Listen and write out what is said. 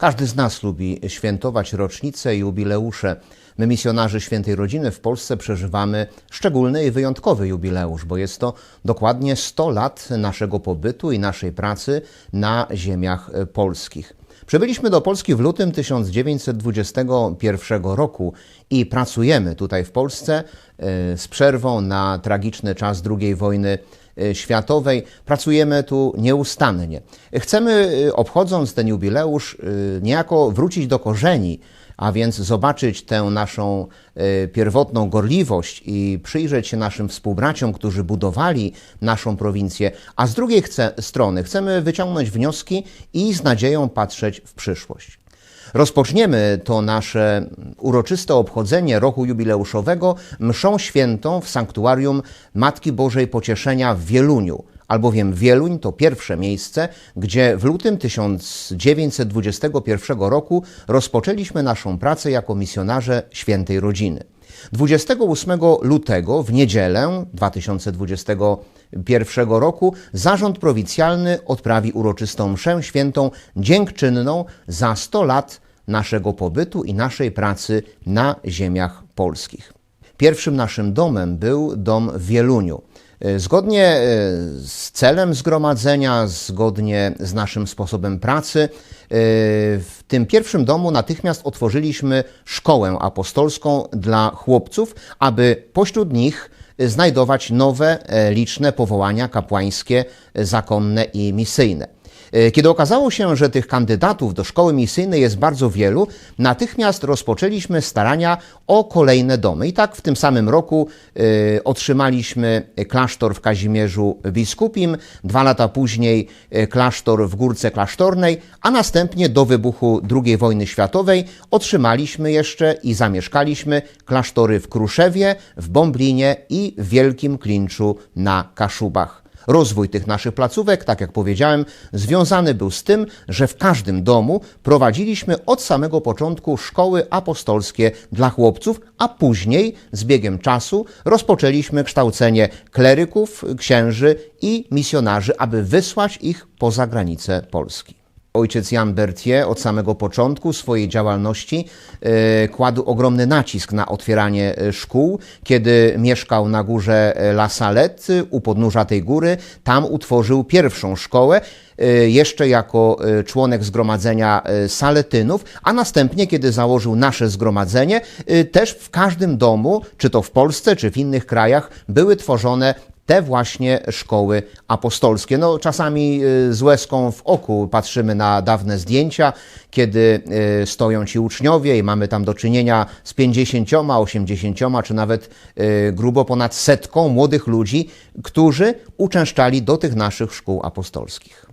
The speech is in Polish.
Każdy z nas lubi świętować rocznice i jubileusze. My, misjonarze Świętej Rodziny w Polsce, przeżywamy szczególny i wyjątkowy jubileusz, bo jest to dokładnie 100 lat naszego pobytu i naszej pracy na ziemiach polskich. Przybyliśmy do Polski w lutym 1921 roku i pracujemy tutaj w Polsce e, z przerwą na tragiczny czas II wojny e, światowej. Pracujemy tu nieustannie. Chcemy, e, obchodząc ten jubileusz, niejako wrócić do korzeni, a więc zobaczyć tę naszą pierwotną gorliwość i przyjrzeć się naszym współbraciom, którzy budowali naszą prowincję, a z drugiej chce, strony chcemy wyciągnąć wnioski i z nadzieją patrzeć w przyszłość. Rozpoczniemy to nasze uroczyste obchodzenie roku jubileuszowego mszą świętą w sanktuarium Matki Bożej Pocieszenia w Wieluniu. Albowiem Wieluń to pierwsze miejsce, gdzie w lutym 1921 roku rozpoczęliśmy naszą pracę jako misjonarze Świętej Rodziny. 28 lutego w niedzielę 2021 roku Zarząd Prowincjalny odprawi uroczystą mszę świętą dziękczynną za 100 lat naszego pobytu i naszej pracy na ziemiach polskich. Pierwszym naszym domem był dom w Wieluniu. Zgodnie e, z celem zgromadzenia, zgodnie z naszym sposobem pracy, e, w tym pierwszym domu natychmiast otworzyliśmy szkołę apostolską dla chłopców, aby pośród nich znajdować nowe, e, liczne powołania kapłańskie, zakonne i misyjne. Kiedy okazało się, że tych kandydatów do szkoły misyjnej jest bardzo wielu, natychmiast rozpoczęliśmy starania o kolejne domy. I tak w tym samym roku y, otrzymaliśmy klasztor w Kazimierzu Biskupim, dwa lata później y, klasztor w Górce Klasztornej, a następnie do wybuchu II wojny światowej otrzymaliśmy jeszcze i zamieszkaliśmy klasztory w Kruszewie, w Bomblinie i w Wielkim Klinczu na Kaszubach. Rozwój tych naszych placówek, tak jak powiedziałem, związany był z tym, że w każdym domu prowadziliśmy od samego początku szkoły apostolskie dla chłopców, a później z biegiem czasu rozpoczęliśmy kształcenie kleryków, księży i misjonarzy, aby wysłać ich poza granice Polski. Ojciec Jan Berthier od samego początku swojej działalności e, kładł ogromny nacisk na otwieranie e, szkół. Kiedy mieszkał na górze e, La Salette, u podnóża tej góry, tam utworzył pierwszą szkołę, jeszcze jako członek zgromadzenia Saletynów, a następnie, kiedy założył nasze zgromadzenie, też w każdym domu, czy to w Polsce, czy w innych krajach, były tworzone te właśnie szkoły apostolskie. No, czasami y, z łezką w oku patrzymy na dawne zdjęcia, kiedy y, stoją ci uczniowie i mamy tam do czynienia z 50, 80 czy nawet y, grubo ponad setką młodych ludzi, którzy uczęszczali do tych naszych szkół apostolskich.